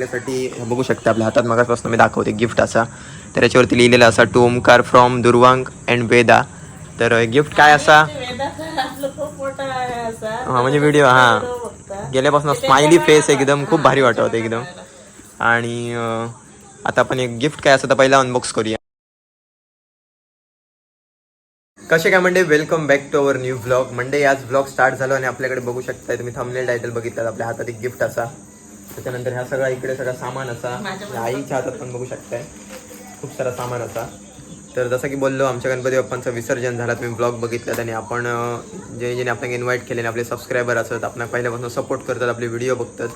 आपल्यासाठी बघू शकता आपल्या हातात मागापासून मी दाखवते गिफ्ट असा. तर याच्यावरती लिहिलेलं असा to Omkar from Durvang and Veda तर गिफ्ट काय असा? हा म्हणजे व्हिडिओ हा. गेल्यापासून स्माइली फेस एकदम खूप भारी वाटत एकदम. आणि आता आपण एक गिफ्ट काय असं तर पहिला अनबॉक्स करूया. कसे काय म्हणजे welcome back to our new blog म्हणजे आज ब्लॉग स्टार्ट झालो आणि आपल्याकडे बघू शकता तुम्ही थंबनेल टायटल बघितलं आपल्या हातात एक गिफ्ट असा. त्याच्यानंतर ह्या सगळा इकडे सगळा सामान असा आईच्या हातात पण बघू शकताय. खूप सारा सामान असा. तर जसं की बोललो आमच्या गणपती बाप्पांचं विसर्जन झालं तुम्ही ब्लॉग बघितलं आणि आपण जे जेणे आपल्याला इन्व्हाइट केले आपले सबस्क्रायबर असतात आपण पहिल्यापासून सपोर्ट करतात आपले व्हिडिओ बघतात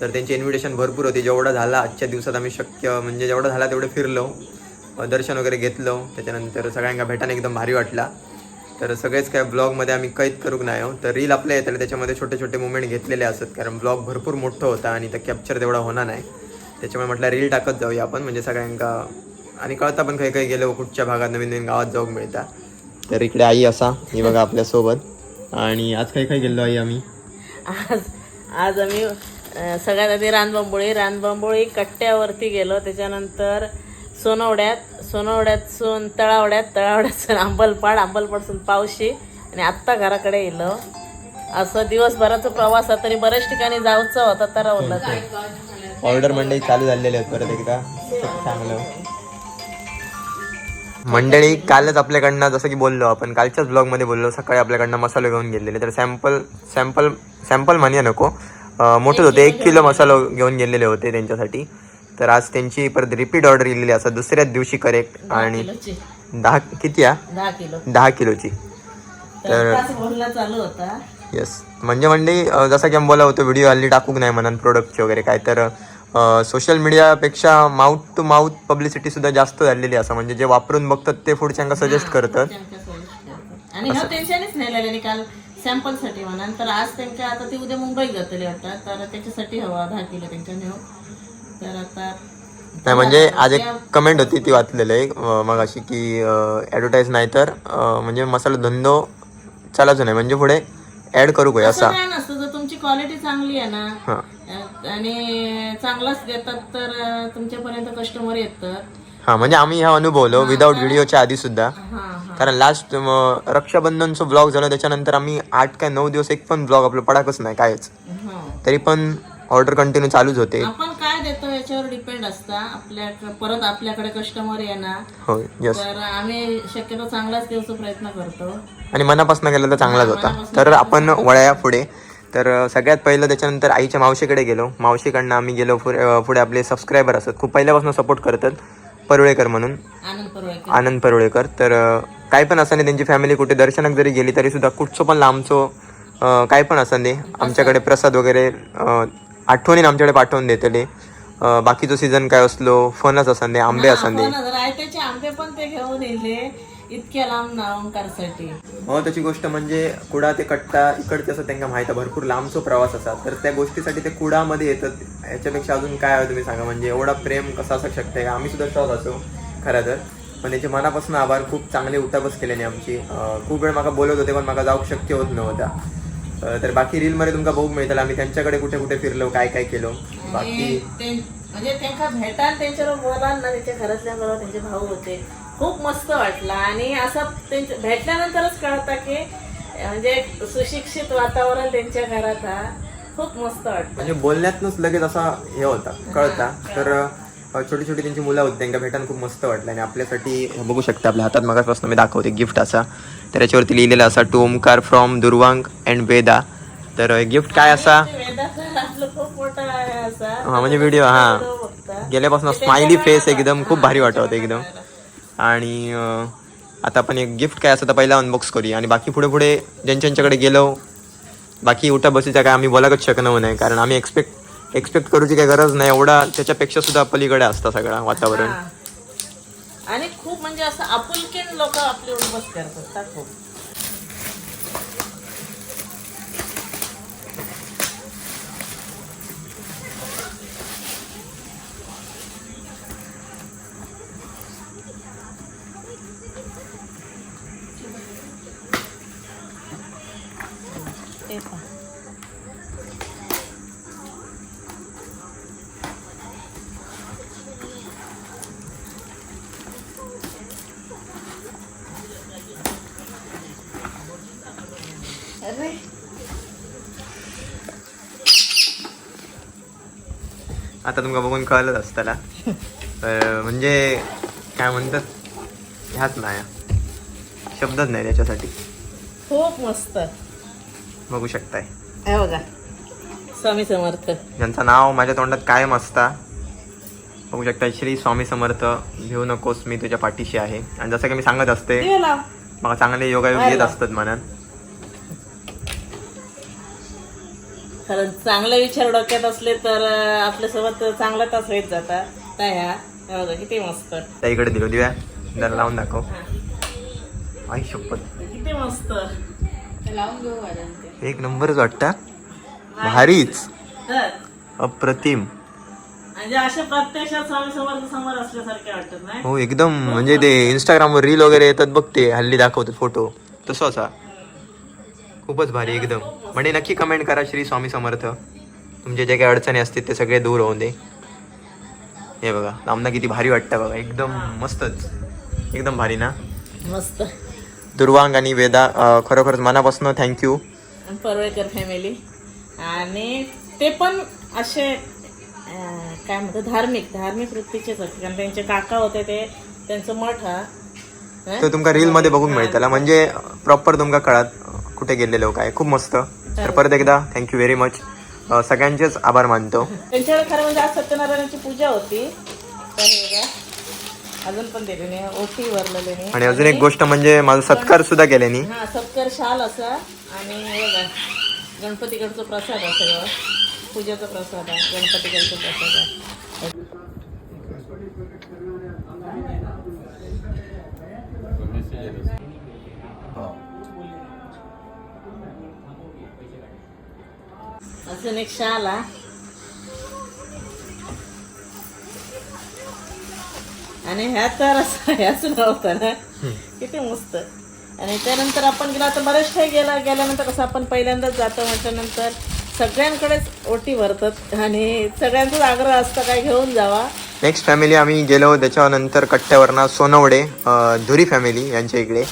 तर त्यांची इन्व्हिटेशन भरपूर होती. जेवढा झाला आजच्या दिवसात आम्ही शक्य म्हणजे जेवढा झाला तेवढं फिरलो दर्शन वगैरे घेतलं त्याच्यानंतर सगळ्यांना भेटायला एकदम भारी वाटला. तर सगळेच काय ब्लॉगमध्ये आम्ही कैद करूक नाही आहोत. तर रील आपल्या येतात त्याच्यामध्ये छोटे छोटे मुवमेंट घेतलेले असत कारण ब्लॉग भरपूर मोठं होता आणि तर कॅप्चर तेवढा होणार नाही. त्याच्यामुळे म्हटलं रील टाकत जाऊया आपण म्हणजे सगळ्यांका आणि कळता पण काही काही गेलो कुठच्या भागात नवीन नवीन गावात जाऊक मिळता. तर इकडे आई असा ही बघा आपल्यासोबत. आणि आज काही काही गेलो आई आम्ही. आज आज आम्ही सगळ्यात आधी रानबांबोळी. रानबांबोळी कट्ट्यावरती गेलो. त्याच्यानंतर सोनवड्यात सोनवड्यात सोन तळावड्यात तळावड्यातसून अंबलपाड अंबलपाडसून पावशी आणि आत्ता घराकडे येलो. असं दिवसभराचा प्रवास आहे तरी बऱ्याच ठिकाणी जाऊचं होता तर ते. ऑर्डर मंडळी चालू झालेली आहेत परत एकदा. चांगलं. मंडळी कालच आपल्याकडनं जसं की बोललो आपण कालच्याच ब्लॉगमध्ये बोललो सकाळी आपल्याकडनं मसाले घेऊन गेलेले. तर सॅम्पल सॅम्पल सॅम्पल म्हणूया नको. मोठेच होते. एक किलो मसाला घेऊन गेलेले होते त्यांच्यासाठी. तर आज त्यांची परत रिपीट ऑर्डर दिलेली असं दुसऱ्याच दिवशी करेक्ट आणि दहा किती या दहा किलो. दहा किलोची. तर चालू होता. येस म्हणजे अं, जसं की बोला होतो व्हिडिओ हल्ली टाकूक नाही म्हणून प्रोडक्टचे वगैरे काय तर सोशल मीडियापेक्षा माउथ टू माउथ पब्लिसिटी सुद्धा जास्त झालेली असं म्हणजे जे वापरून बघतात ते पुढच्यांना सजेस्ट करतात. आणि त्यांच्यानेच नेलेले काल सॅम्पलसाठी म्हणा तर आज त्यांच्या आता ते उद्या मुंबईत जातले वाटतात तर त्याच्यासाठी हवा दहा किलो त्यांच्या नेऊ. तर आता नाही म्हणजे आज एक कमेंट होती ती वाचलेलं अं, मग अशी की ॲडव्हर्टाईज नाही तर म्हणजे मसाला धंदो चालायचो नाही म्हणजे पुढे ॲड करू काय असं? काय नसतं जर तुमची क्वालिटी चांगली आहे ना हां. आणि चांगलाच देतात तर तुमच्यापर्यंत कस्टमर येतात हां म्हणजे आम्ही ह्या अनुभवलो विदाऊट व्हिडिओच्या आधी सुद्धा. हा हा. कारण लास्ट रक्षाबंधनचा ब्लॉग झाला त्याच्यानंतर आम्ही आठ काय नऊ दिवस एक पण ब्लॉग आपलं पडाकच नाही कायच. हा. तरी पण ऑर्डर कंटिन्यू चालूच होते. देतो याच्यावर डिपेंड असतं. आपल्या परत आपल्याकडे कस्टमर येणार. होय यस तर आम्ही शक्यतो चांगलाच देऊचा प्रयत्न करतो. आणि मनापासून गेलं तर चांगलाच होता. तर आपण वळ्या पुढे. तर सगळ्यात पहिलं त्याच्यानंतर आईच्या मावशीकडे गेलो. मावशीकडनं आम्ही गेलो पुढे पुढे आपले सबस्क्रायबर असतात. खूप पहिल्यापासून सपोर्ट करतात. परुळेकर म्हणून. आनंद परुळेकर. तर अं, काय पण असं नाही त्यांची फॅमिली कुठे दर्शनाक जरी गेली तरी सुद्धा कुठचं पण लांबचो अं, काय पण असं नाही. आमच्याकडे प्रसाद वगैरे अं, आठवणीन आमच्याकडे पाठवून देतले. बाकीचो सीझन काय असलो फणस असं नाही आंबे रायत्याचे आंबे पण ते घेऊन येले इतक्या लांब नावंकारसाठी महत्वाची गोष्ट म्हणजे कुडा ते कट्टा इकडचे असं त्यांना माहिती आहे भरपूर लांबचो प्रवास असा. तर त्या गोष्टीसाठी ते कुडामध्ये येतात. याच्यापेक्षा अजून काय हवं तुम्ही सांगा? म्हणजे एवढा प्रेम कसा असू शकते? का आम्ही सुद्धा शॉक असो खरं तर. पण याचे मनापासून आभार. खूप चांगले उठाबस केल्याने आमची. खूप वेळ माका बोलत होते पण माका जाऊ शक्य होत नव्हता. तर बाकी रीलमध्ये तुमका बघू मिळतं आम्ही त्यांच्याकडे कुठे कुठे फिरलो काय काय केलो. आणि ते- म्हणजे त्यांना भेटाल त्यांच्याबरोबर बोलाल ना त्यांच्या घरातल्या बरोबर त्यांचे भाऊ होते. खूप मस्त वाटलं. आणि असं त्यांच्या भेटल्यानंतरच कळतं की म्हणजे सुशिक्षित वातावरण त्यांच्या घरात हा. खूप मस्त वाटतं. म्हणजे बोलण्यातनंच लगेच असा हे होता कळता. तर छोटी छोटी त्यांची मुलं होती त्यांना भेटायला खूप मस्त वाटलं. आणि आपल्यासाठी बघू शकता आपल्या हातात मागापासून मी दाखवते गिफ्ट असा. तर याच्यावरती लिहिलेलं असा to Omkar from Durvang and Veda. तर गिफ्ट काय असा? हा म्हणजे व्हिडिओ हा. गेल्यापासून स्माइली फेस एकदम खूप भारी वाटत एकदम. आणि आता आपण एक गिफ्ट काय असं तर पहिला अनबॉक्स करूया. आणि बाकी पुढे पुढे ज्यांच्या ज्यांच्याकडे गेलो बाकी उठा बसीचा काय आम्ही बोलाकच शकणार नाही कारण आम्ही एक्सपेक्ट एक्सपेक्ट करूची काही गरज नाही. एवढा त्याच्यापेक्षा सुद्धा पलीकडे असतं सगळं वातावरण. आणि खूप म्हणजे असं आपुलकीन लोक आपली बस करतात आता तुमका बघून कळलंच असताना म्हणजे काय म्हणतात? ह्याच नाही. शब्दच नाही त्याच्यासाठी. खूप मस्त. बघू शकताय. बघा. स्वामी समर्थ. ज्यांचं नाव माझ्या तोंडात कायम असता. बघू शकता श्री स्वामी समर्थ घेऊ नकोस मी तुझ्या पाठीशी आहे. आणि जसं की मी सांगत असते. मला चांगले योगायोग येत असतात मनात कारण चांगले विचार डोक्यात असले तर आपल्यासोबत चांगला तास होत जातात काय ह्या हे बघा किती मस्त. त्या इकडे दिलो दिव्या. जरा लावून दाखव. आई शपथ. किती मस्त. एक नंबरच वाटता. भारीच. तर. अप्रतिम. म्हणजे अशा प्रत्यक्षात स्वामी समर्थ समोर असल्यासारखे वाटत नाही? हो एकदम. म्हणजे ते इंस्टाग्रामवर रील वगैरे येतात बघ ते हल्ली दाखवतात फोटो तसं असा. खूपच भारी एकदम. म्हणजे नक्की कमेंट करा श्री स्वामी समर्थ. तुमचे जे काही अडचणी असतील ते सगळे दूर होऊन दे. हे बघा आमना किती भारी वाटतं बघा. एकदम मस्तच. एकदम भारी ना? मस्त. दुर्वांग आणि वेदा खरोखरच मनापासून थँक्यू परवेकर फॅमिली आणि ते पण असे काय म्हणतात धार्मिक धार्मिक वृत्तीचेच होते कारण त्यांचे काका होते ते त्यांचं मठ हा? तर तुमका रील मध्ये बघून मिळताला म्हणजे प्रॉपर तुमका कळत कुठे गेलेलो काय? खूप मस्त. तर परत एकदा थँक्यू व्हेरी मच सगळ्यांचेच आभार मानतो. त्यांच्याकडे खरं म्हणजे आज सत्यनारायणाची पूजा होती. तर हे बघा, अजून पण दिले नाही ओटी भरलेले नाही आणि अजून एक गोष्ट म्हणजे माझा सत्कार सुद्धा केल्यानी. हा सत्कार शाल असा. आणि हे गणपतीकडचा प्रसाद असा पूजेचा प्रसाद आहे. गणपतीकडचा प्रसाद आहे. अजून एक शाल आणि ह्या तर असं ह्याच नव्हतं ना. किती मस्त. आणि त्यानंतर आपण गेलो आता बरेच काही गेला गेल्यानंतर कसं आपण पहिल्यांदाच जातो म्हटल्यानंतर सगळ्यांकडेच ओटी भरतात. आणि सगळ्यांचाच आग्रह असतं काय घेऊन जावा. नेक्स्ट फॅमिली आम्ही गेलो त्याच्यानंतर कट्ट्यावरनं सोनवडे धुरी फॅमिली यांच्या इकडे.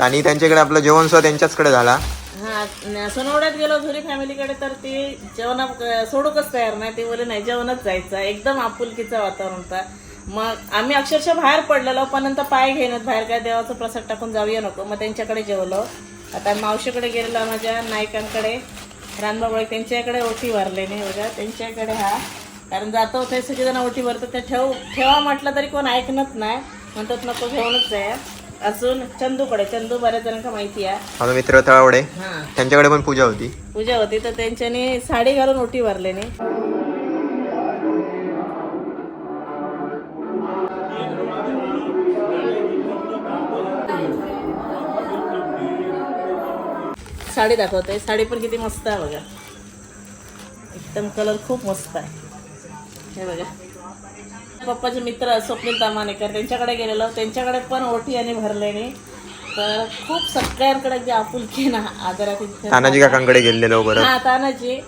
आणि त्यांच्याकडे आपलं जेवण सुद्धा त्यांच्याचकडे झाला. हा सोनवड्यात गेलो घरी फॅमिलीकडे तर ते जेवणा सोडूकच तयार नाही. ते बोले नाही जेवणच जायचं. एकदम आपुलकीचं वातावरण होता. मग आम्ही अक्षरशः बाहेर पडलेलो पण नंतर पाय घेणं बाहेर काय देवाचा प्रसाद टाकून जाऊया नको. मग त्यांच्याकडे जेवलो. आता मावशीकडे गेलेलो माझ्या नायकांकडे. रानबाबळे त्यांच्याकडे ओटी भरले नाही बघा. त्यांच्याकडे हा. कारण जातो ते सगळेजण ओटी भरतो ते ठेव ठेवा म्हटलं तरी कोण ऐकणत नाही. म्हणतात नको घेऊनच जाया अजून चंदूकडे चंदू बऱ्याच जणांना माहिती आहे. माझा मित्र तळावडे हां. त्यांच्याकडे पण पूजा होती. पूजा होती तर त्यांच्यानी साडी घालून ओटी भरलेनी साडी दाखवते साडी पण किती मस्त आहे बघा. एकदम कलर खूप मस्त आहे. हे बघा. पप्पाचे मित्र स्वप्नील तामानेकर त्यांच्याकडे गेलेलो. त्यांच्याकडे पण ओटी आणि भरलेनी तर खूप सगळ्यांकडे जे आपुलकी ना आदरात इथे तानाजी काकांकडे गेलेलो बरं. हा तानाजी.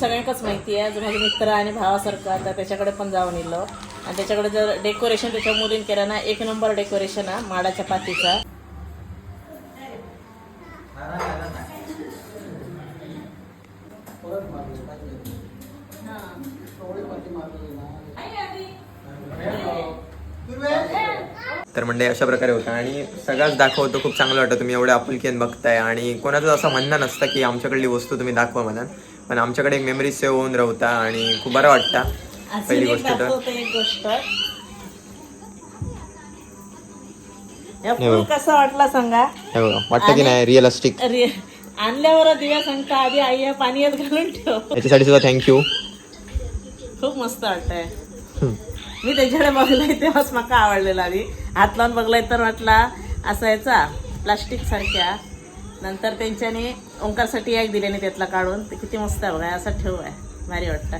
सगळ्यांकाच माहिती आहे. जो माझे मित्र आणि भावासारखा तर त्याच्याकडे पण जाऊन येलो आणि त्याच्याकडे जर डेकोरेशन त्याच्या मुलीन केलं ना एक नंबर डेकोरेशन हा माडाच्या पातीचा तर म्हणजे अशा प्रकारे होता. आणि सगळ्याच दाखवतो खूप चांगलं वाटतं. तुम्ही एवढ्या आपुलकीन बघताय. आणि कोणाचं असं म्हणणं नसतं की आमच्याकडली वस्तू तुम्ही दाखवा म्हणा पण आमच्याकडे एक मेमरी सेव्ह होऊन राहता आणि खूप बरं वाटतं. पहिली गोष्ट तर हे. कसा वाटला सांगा? वाटतं की नाही रिअलिस्टिक आणल्यावर दिव्या सांगता आधी आई पाण्यात घालून ठेव. याच्यासाठी सुद्धा थँक्यू खूप मस्त वाटतंय. मी त्याच्याकडे बघलाय तेव्हाच माका आवडलेला आधी हात लावून बघलाय तर म्हटला असायचा प्लास्टिक सारख्या. नंतर त्यांच्याने ओंकारसाठी एक दिल्याने त्यातला काढून ते किती मस्त आहे बघा असा ठेव आहे भारी वाटतं.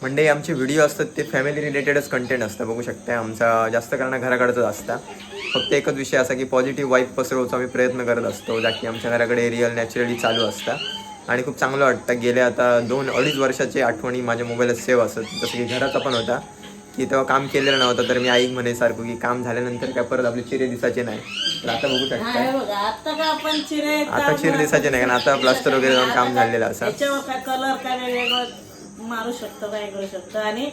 म्हणजे आमचे व्हिडिओ असतात ते फॅमिली रिलेटेडच कंटेंट असतं बघू शकता आमचा जास्त करणं घराकडचं असतं. फक्त एकच विषय असा की पॉझिटिव्ह वाईफ पसरवचा आम्ही प्रयत्न करत असतो जा की आमच्या घराकडे रिअल नॅचरली चालू असतं. आणि खूप चांगलं वाटतं. गेल्या आता दोन अडीच वर्षाची आठवणी माझ्या मोबाईलात सेव्ह असत जसं की घराचा पण होता. की तेव्हा काम केलेलं नव्हतं तर मी आई म्हणे सारखं की काम झाल्यानंतर काय परत आपले चिरे दिसायचे नाही. तर आता बघू बघा आता का आपण चिरे आता चिरे दिसायचे नाही कारण आता प्लास्टर वगैरे जाऊन काम झालेलं असं. कलर काय वेगवेगळं मारू शकतो काय करू शकतो. आणि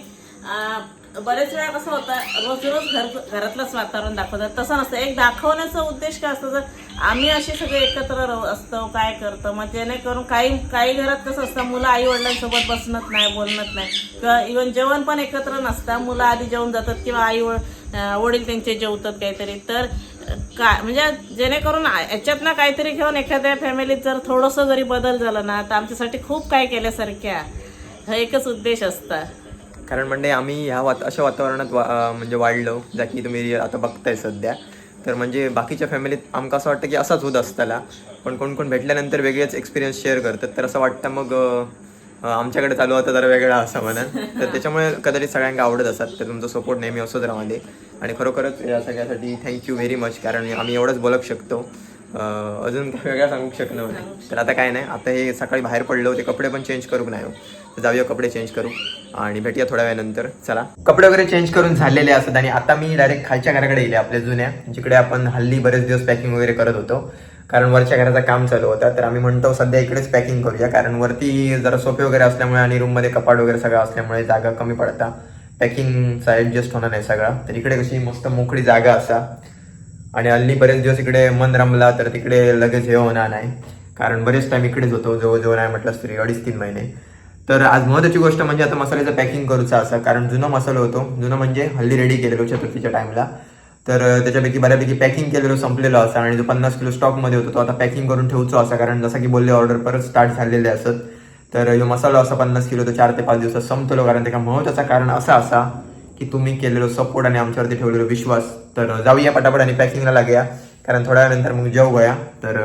बरेच वेळा कसं होतं रोज रोज घर घरातलंच वातावरण दाखवतात. तसं नसतं. एक दाखवण्याचा उद्देश काय असतो तर आम्ही असे सगळे एकत्र असतो काय करतो मग जेणेकरून काही काही घरात कसं असतं मुलं आई वडिलांसोबत बसणत नाही बोलणत नाही. किंवा इवन जेवण पण एकत्र नसतं मुलं आधी जेवून जातात किंवा आई वडील त्यांचे जेवतात काहीतरी. तर काय म्हणजे जेणेकरून याच्यातनं काहीतरी घेऊन एखाद्या फॅमिलीत जर थोडंसं जरी बदल झाला ना तर आमच्यासाठी खूप काय केल्यासारख्या हा एकच उद्देश असता. कारण म्हणजे आम्ही ह्या वात अशा वातावरणात वा म्हणजे वाढलो ज्या की तुम्ही आता बघताय सध्या. तर म्हणजे बाकीच्या फॅमिलीत आमकां असं वाटतं की असाच होत असताला पण कोण कोण भेटल्यानंतर वेगळेच एक्सपिरियन्स शेअर करतात. तर असं वाटतं मग आमच्याकडे चालू होता जरा वेगळा असं म्हणा. तर त्याच्यामुळे कदाचित सगळ्यांना आवडत असतात. तर तुमचा सपोर्ट नेहमी असोच राहले आणि खरोखरच या सगळ्यासाठी थँक्यू व्हेरी मच कारण आम्ही एवढंच बोलू शकतो. अजून काय वेगळा सांगू शकलो नाही. तर आता काय नाही. आता हे सकाळी बाहेर पडलो. ते कपडे पण चेंज करू नाही हो? जाऊया कपडे चेंज करू. आणि भेटूया थोड्या वेळानंतर. चला. कपडे वगैरे चेंज करून झालेले असतात आणि आता मी डायरेक्ट खालच्या घराकडे येईल आपल्या जुन्या जिकडे आपण हल्ली बरेच दिवस पॅकिंग वगैरे करत होतो. कारण वरच्या घराचं काम चालू होतं तर आम्ही म्हणतो सध्या इकडेच पॅकिंग करूया. कारण वरती जरा सोपे वगैरे असल्यामुळे आणि रूममध्ये कपाट वगैरे सगळं असल्यामुळे जागा कमी पडता. पॅकिंगचा ॲडजस्ट होणार नाही सगळा. तर इकडे कशी मस्त मोकळी जागा असा. आणि हल्ली बरेच दिवस इकडे मन रमला तर तिकडे लगेच हे होणार नाही. कारण बरेच टाइम इकडेच होतो जवळजवळ नाही म्हटलं तरी अडीच तीन महिने. तर आज महत्वाची गोष्ट म्हणजे आता मसाल्याचं पॅकिंग करूचा असा कारण जुनं मसाला होतो. जुनं म्हणजे हल्ली रेडी केलेलो चतुर्थीच्या टाइमला तर त्याच्यापैकी बऱ्यापैकी पॅकिंग केलेलो संपलेलो असा आणि जो पन्नास किलो स्टॉकमध्ये होतो तो आता पॅकिंग करून ठेवचो असा कारण जसं की बोलले ऑर्डर परत स्टार्ट झालेले असत. तर जो मसाला असा पन्नास किलो तो चार ते पाच दिवसात संपतलो कारण त्याचा महत्वाचं कारण असं असा की तुम्ही केलेलो सपोर्ट आणि आमच्यावरती ठेवलेलो विश्वास. तर जाऊया पटापट आणि पॅकिंगला लागूया. कारण थोड्या वेळानंतर मग जेव गया तर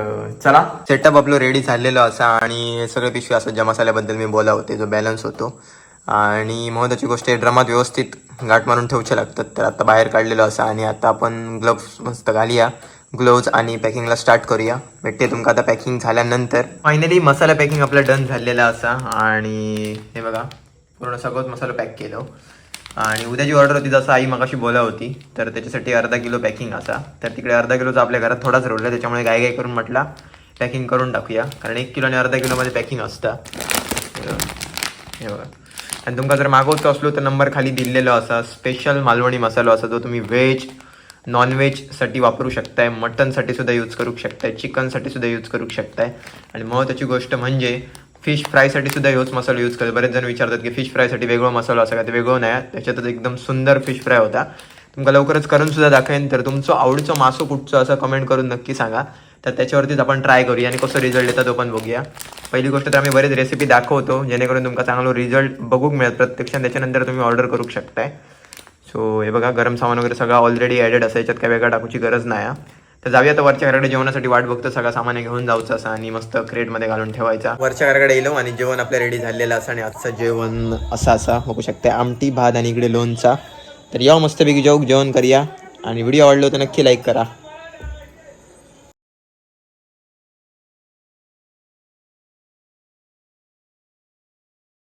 चला. सेटअप आपलं रेडी झालेलं असा आणि सगळे पिशवी असं ज्या मसाल्याबद्दल मी बोला होते जो बॅलन्स होतो. आणि महत्वाची गोष्ट आहे ड्रमात व्यवस्थित गाठ मारून ठेवचे लागतात. तर आता बाहेर काढलेलं असा आणि आता आपण ग्लव्स मस्त घालूया. ग्लोव्ज आणि पॅकिंगला स्टार्ट करूया. भेटते तुमका आता पॅकिंग झाल्यानंतर. फायनली मसाला पॅकिंग आपला डन झालेला असा. आणि हे बघा पूर्ण सगळंच मसाला पॅक केलं. आणि उद्याची ऑर्डर होती जसं आई मगाशी बोला होती तर त्याच्यासाठी अर्धा किलो पॅकिंग असा तर तिकडे अर्धा किलोचा आपल्या घरात थोडाच रोडला त्याच्यामुळे गाय गाय करून म्हटला पॅकिंग करून टाकूया. कारण एक किलो आणि अर्धा किलोमध्ये पॅकिंग असतं. हे बघा. आणि तुमका जर मागवतो असलो तर नंबर खाली दिलेलो असा स्पेशल मालवणी मसालो असा जो तुम्ही व्हेज नॉनव्हेजसाठी वापरू शकताय. मटनसाठी सुद्धा यूज करू शकताय. चिकनसाठी सुद्धा यूज करू शकताय. आणि महत्त्वाची गोष्ट म्हणजे फिश फ्रायसाठी सुद्धा हेच मसाला यूज करतो बरेच जण विचारतात की फिश फ्रायसाठी वेगळा मसाला असा का ते वेगळं नाही. त्याच्यातच एकदम सुंदर फिश फ्राय होता. तुमका लवकरच करून सुद्धा दाखवेन. तर तुमचं आवडीचं मासो कुठचं असं कमेंट करून नक्की सांगा. तर त्याच्यावरतीच आपण ट्राय करूया आणि कसं रिझल्ट येतात तो पण बघूया. पहिली गोष्ट तर आम्ही बरेच रेसिपी दाखवतो जेणेकरून तुमका चांगला रिझल्ट बघूक मिळत प्रत्यक्ष त्याच्यानंतर तुम्ही ऑर्डर करू शकताय. सो हे बघा गरम सामान वगैरे सगळं ऑलरेडी ॲडेड असं. याच्यात काय वेगळा टाकूची गरज नाही आहे तर जाऊया तर वरच्या घराकडे जेवणासाठी वाट बघतो. सगळं सामान घेऊन जाऊचं असं आणि मस्त क्रेटमध्ये घालून ठेवायचा. वरच्या घराकडे येलो आणि जेवण आपल्या रेडी झालेलं असं आणि आजचं जेवण असं असा बघू शकते. आमटी भात आणि इकडे लोणचा. तर या मस्तपैकी जाऊ जेवण करूया. आणि व्हिडिओ आवडलो तर नक्की लाईक करा.